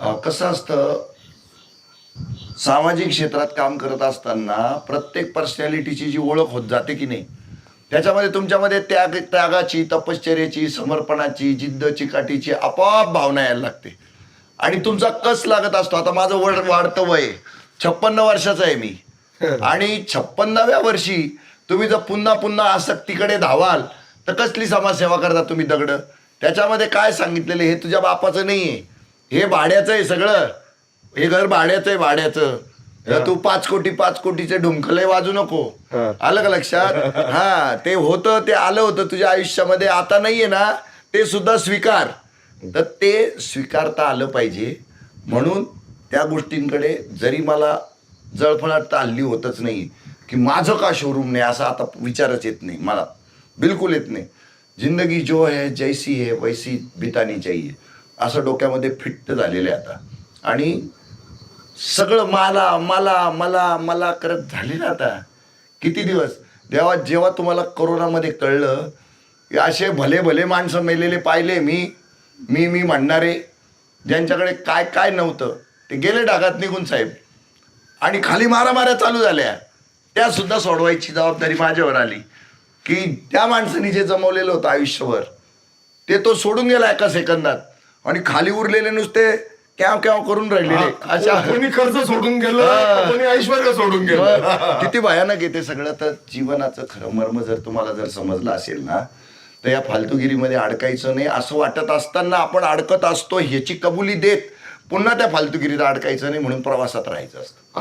कसं असतं सामाजिक क्षेत्रात काम करत असताना प्रत्येक पर्सनॅलिटीची जी ओळख होत जाते की नाही त्याच्यामध्ये तुमच्यामध्ये त्याग त्यागाची तपश्चर्याची समर्पणाची जिद्द चिकाटीची आपोआप भावना यायला लागते. आणि तुमचा कस लागत असतो? आता माझं वड वाढतं वय छप्पन्न वर्षाचं आहे मी. आणि छप्पन्नाव्या वर्षी तुम्ही जर पुन्हा पुन्हा आसक्तीकडे धावाल तर कसली समाजसेवा करता तुम्ही दगड? त्याच्यामध्ये काय सांगितलेलं हे तुझ्या बापाचं नाहीये. हे भाड्याचं आहे सगळं. हे घर भाड्याचं आहे भाड्याचं. तर तू पाच कोटी पाच कोटीचे ढुमकले वाजू नको. आलं का लक्षात? हा ते होतं ते आलं होतं तुझ्या आयुष्यामध्ये. आता नाहीये ना ते सुद्धा स्वीकार. तर ते स्वीकारता आलं पाहिजे. म्हणून त्या गोष्टींकडे जरी मला जळफळाट तर हल्ली होतच नाही. की माझं का शोरूम नाही? असा आता विचारच येत नाही मला. बिलकुल येत नाही. जिंदगी जो है जैसी है वैसी बितानी चाहिए. असं डोक्यामध्ये फिट्ट झालेलं आहे आता. आणि सगळं मला मला मला मला करत झाले ना आता. किती दिवस? जेव्हा जेव्हा तुम्हाला करोनामध्ये कळलं की असे भले भले माणसं मेलेले पाहिले मी मी मी म्हणणारे ज्यांच्याकडे काय काय नव्हतं ते गेले डागात निघून साहेब. आणि खाली मारामाऱ्या चालू झाल्या. त्यासुद्धा सोडवायची जबाबदारी माझ्यावर आली की त्या माणसाने जे जमवलेलं होतं आयुष्यभर ते तो सोडून गेला एका सेकंदात. आणि खाली उरलेले नुसते कॅव कॅव करून राहिलेले. अशा कोणी कर्ज सोडून गेलं. कोणी ऐश्वर सोडून गेलं. किती भयानक येते सगळं. तर जीवनाचं खरं मर्म जर तुम्हाला जर समजलं असेल ना तर या फालतुगिरीमध्ये अडकायचं नाही. असं वाटत असताना आपण अडकत असतो ह्याची कबुली देत पुन्हा त्या फालतुगिरीत अडकायचं नाही म्हणून प्रवासात राहायचं असतं.